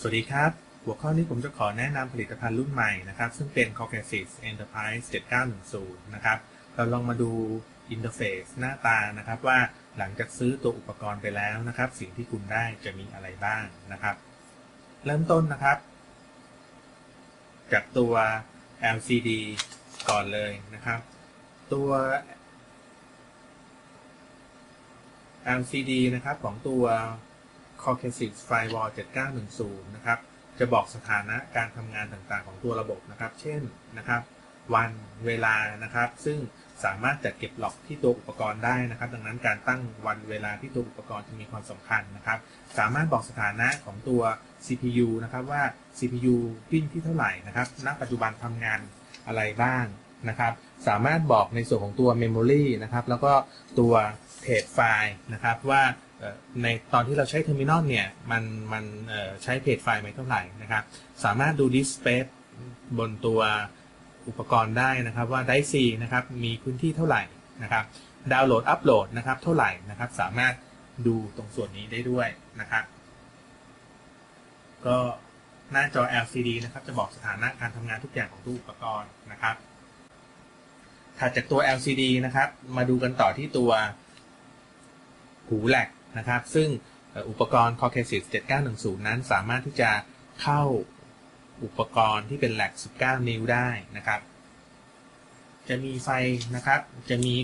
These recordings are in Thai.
สวัสดีครับ หัวข้อนี้ผมจะขอแนะนำผลิตภัณฑ์รุ่นใหม่นะครับ ซึ่งเป็น Caucasus Enterprise 7910 นะครับ เราลองมาดูอินเทอร์เฟซหน้าตานะครับว่าหลังจากซื้อตัวอุปกรณ์ไปแล้วนะครับ สิ่งที่คุณได้จะมีอะไรบ้างนะครับ เริ่มต้นนะครับ จากตัว LCD ก่อนเลยนะครับ ตัว LCD นะครับของตัว Caucasus Firewall 7910 นะครับ จะบอกสถานะการทำงานต่างๆ ของตัวระบบนะครับ เช่นนะครับ วันเวลานะครับ ซึ่งสามารถจัดเก็บล็อกที่ตัวอุปกรณ์ได้นะครับ ดังนั้นการตั้งวันเวลาที่ตัวอุปกรณ์จะมีความสำคัญนะครับ สามารถบอกสถานะของตัว CPU นะครับว่า CPU วิ่งที่เท่าไหร่นะครับ ณ ปัจจุบันทำงานอะไรบ้างนะครับ สามารถบอกในส่วนของตัว Memory นะครับ แล้วก็ตัวเพจไฟล์นะครับว่า ในตอนที่เราใช้เทอร์มินอลเนี่ย มันมันใช้เพจไฟล์ไม่เท่าไหร่นะครับ สามารถดูดิสเพ c บนตัวอุปกรณ์ได้นะครับว่าไดซีนะครับมีพื้นที่เท่าไหร่นะครับ ดาวน์โหลดอัปโหลดนะครับเท่าไหร่นะครับ สามารถดูตรงส่วนนี้ได้ด้วยนะครับ ก็หน้าจอ LCD นะครับ จะบอกสถานะการทำงานทุกอย่างของตู้อุปกรณ์นะครับถัดจากตัว LCD นะครับ มาดูกันต่อที่ตัวหูแหลก นะครับ ซึ่งอุปกรณ์ Caucasus 7910 นั้นสามารถที่จะเข้าอุปกรณ์ที่เป็นแหลก 19 นิ้วได้นะครับ จะมีไฟนะครับ จะมี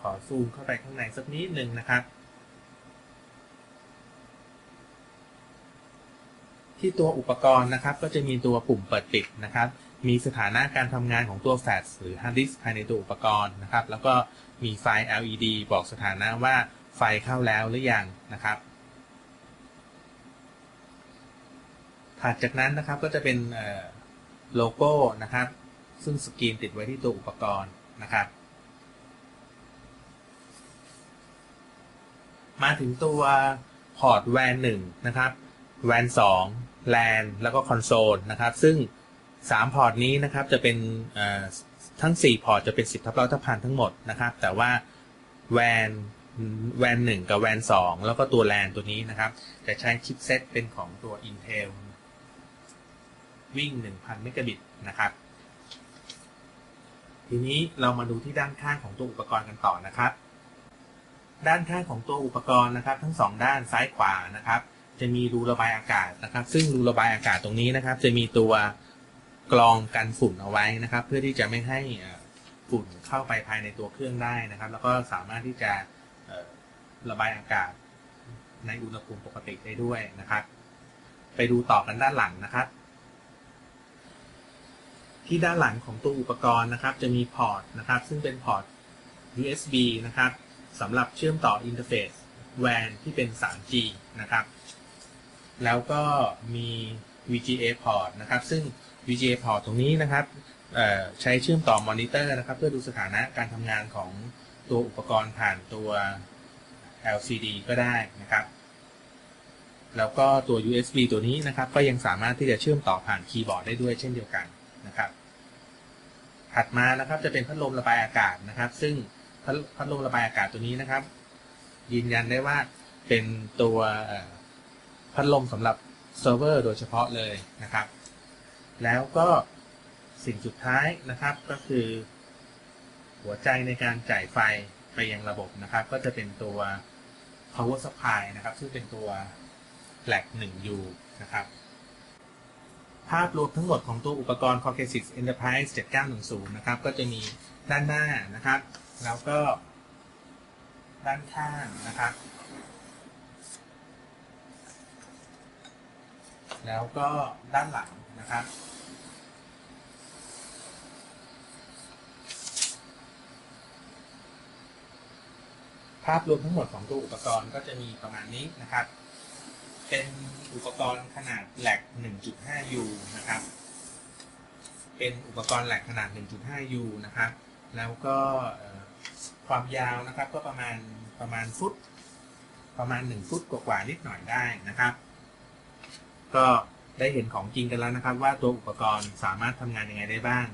ขอซูมเข้าไปข้างในสักนิดหนึ่งนะครับ ที่ตัวอุปกรณ์นะครับก็จะมีตัวปุ่มเปิดปิดนะครับ มีสถานะการทำงานของตัวแฟลชหรือฮาร์ดดิสก์ภายในตัวอุปกรณ์นะครับ แล้วก็มีไฟ LED บอกสถานะว่าไฟเข้าแล้วหรือยังนะครับ ถัดจากนั้นนะครับก็จะเป็นโลโก้นะครับ ซึ่งสกรีนติดไว้ที่ตัวอุปกรณ์นะครับ มาถึงตัวพอร์ตแวนหนึ่งนะครับแวนสองแลนแล้วก็คอนโซลนะครับ ซึ่ง 3พอร์ตนี้นะครับจะเป็นทั้ง 4 พอร์ตจะเป็น 10ทับร้อยทับพันทั้งหมดนะครับ แต่ว่าแวนแวนหนึ่งกับแวนสองแล้วก็ตัวแลนตัวนี้นะครับ จะใช้ชิปเซตเป็นของตัว Intel วิ่ง 1,000เมกะบิตนะครับ ทีนี้เรามาดูที่ด้านข้างของตัวอุปกรณ์กันต่อนะครับ ด้านข้างของตัวอุปกรณ์นะครับ ทั้งสองด้านซ้ายขวานะครับ จะมีรูระบายอากาศนะครับ ซึ่งรูระบายอากาศตรงนี้นะครับ จะมีตัว กรองกันฝุ่นเอาไว้นะครับ เพื่อที่จะไม่ให้ฝุ่นเข้าไปภายในตัวเครื่องได้นะครับ แล้วก็สามารถที่จะระบายอากาศในอุณหภูมิปกติได้ด้วยนะครับ ไปดูต่อกันด้านหลังนะครับ ที่ด้านหลังของตัวอุปกรณ์นะครับ จะมีพอร์ตนะครับ ซึ่งเป็นพอร์ต USB นะครับสำหรับเชื่อมต่ออินเทอร์เฟซ WAN ที่เป็น 3G นะครับ แล้วก็มี VGA port นะครับ ซึ่ง VGA port ตรงนี้นะครับใช้เชื่อมต่อมอนิเตอร์นะครับ เพื่อดูสถานะการทำงานของตัวอุปกรณ์ผ่านตัว LCD ก็ได้นะครับ แล้วก็ตัว USB ตัวนี้นะครับ ก็ยังสามารถที่จะเชื่อมต่อผ่านคีย์บอร์ดได้ด้วยเช่นเดียวกันนะครับ ถัดมานะครับจะเป็นพัดลมระบายอากาศนะครับ ซึ่งพัดลมระบายอากาศตัวนี้นะครับ ยืนยันได้ว่าเป็นตัวพัดลมสำหรับเซิร์ฟเวอร์โดยเฉพาะเลยนะครับ แล้วก็สิ่งสุดท้ายนะครับก็คือ หัวใจในการจ่ายไฟไปยังระบบนะครับ ก็จะเป็นตัว power supply นะครับ ซึ่งเป็นตัวแหลก 1U นะครับ ภาพรวมทั้งหมดของตัวอุปกรณ์ Caucasus Enterprise 7910 นะครับ ก็จะมีด้านหน้านะครับ แล้วก็ ด้านข้างนะครับ แล้วก็ด้านหลังนะครับ ภาพรวมทั้งหมดของตัวอุปกรณ์ก็จะมีประมาณนี้นะครับ เป็นอุปกรณ์ขนาดแหลก 1.5U นะครับ เป็นอุปกรณ์แหลกขนาด 1.5U นะครับ แล้วก็ความยาวนะครับก็ประมาณประมาณฟุต ประมาณ 1 ฟุตกว่าๆนิดหน่อยได้นะครับ ก็ได้เห็นของจริงกันแล้วนะครับ ว่าตัวอุปกรณ์สามารถทำงานยังไงได้บ้าง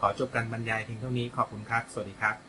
ขอจบการบรรยายเพียงเท่านี้ขอบคุณครับ สวัสดีครับ